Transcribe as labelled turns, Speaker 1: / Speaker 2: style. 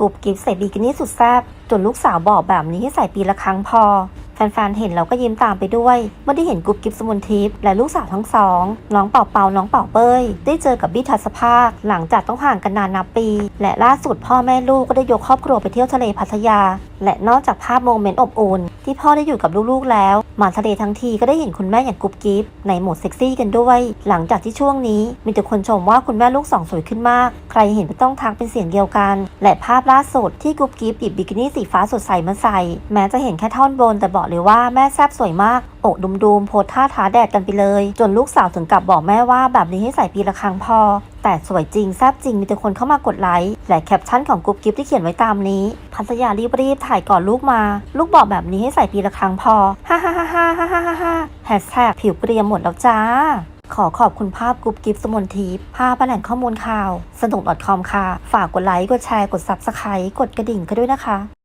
Speaker 1: กรุบกิฟใส่บิกินี่สุดแซ่บจนลูกสาวบอกแบบนี้ให้ใส่ปีละครั้งพอ แฟนๆ เห็นเราก็ยิ้มตามไปด้วย เมื่อได้เห็นกรุ๊ปกิฟสมุนทิพย์และลูกสาวทั้งสอง น้องเป่าเปาน้องเป่าเป้ย ได้เจอกับบี้ทัศภาค หลังจากต้องห่างกันนานนับปี และล่าสุดพ่อแม่ลูกก็ได้ยกครอบครัวไปเที่ยวทะเลพัทยา และนอกจากภาพโมเมนต์อบอุ่น ที่พ่อได้อยู่กับลูกๆแล้ว มาทะเลทั้งทีก็ได้เห็นคุณแม่อย่างกรุ๊ปกิฟในโหมดเซ็กซี่กันด้วย หลังจากที่ช่วงนี้มีแต่คนชมว่าคุณแม่ลูกสองสวยขึ้นมาก ใครเห็นก็ต้องทักเป็นเสียงเดียวกัน และภาพล่าสุดที่กรุ๊ปกิฟหยิบบิกินี่สีฟ้าสดใสมาใส่ แม้จะเห็นแค่ท่อนบนแต่บอกเลยว่าแม่แซ่บสวยมากอกดุมๆโพสท่าท้าแดดกันไปเลย จนลูกสาวถึงกับบอกแม่ว่าแบบนี้ให้ใส่ปีละครั้งพอแต่สวยจริงแซ่บจริงมีแต่คนเข้ามากดไลค์และแคปชั่นของกรุ๊ปกิฟที่เขียนไว้ตามนี้พัทยารีบๆถ่ายก่อนลูกมา ลูกบอกแบบนี้ให้ใส่ปีละครั้งพอฮ่าฮ่าฮ่าฮ่าฮ่าฮ่าฮ่าแฮชแท็กผิวเกรียมหมดแล้วจ้า ขอขอบคุณภาพกรุ๊ปกิฟต์สมนทิพย์ภาพแหล่งข้อมูลข่าว สนุก .com ค่ะ ฝากกดไลค์กดแชร์กด Subscribe กดกระดิ่งกันด้วยนะคะ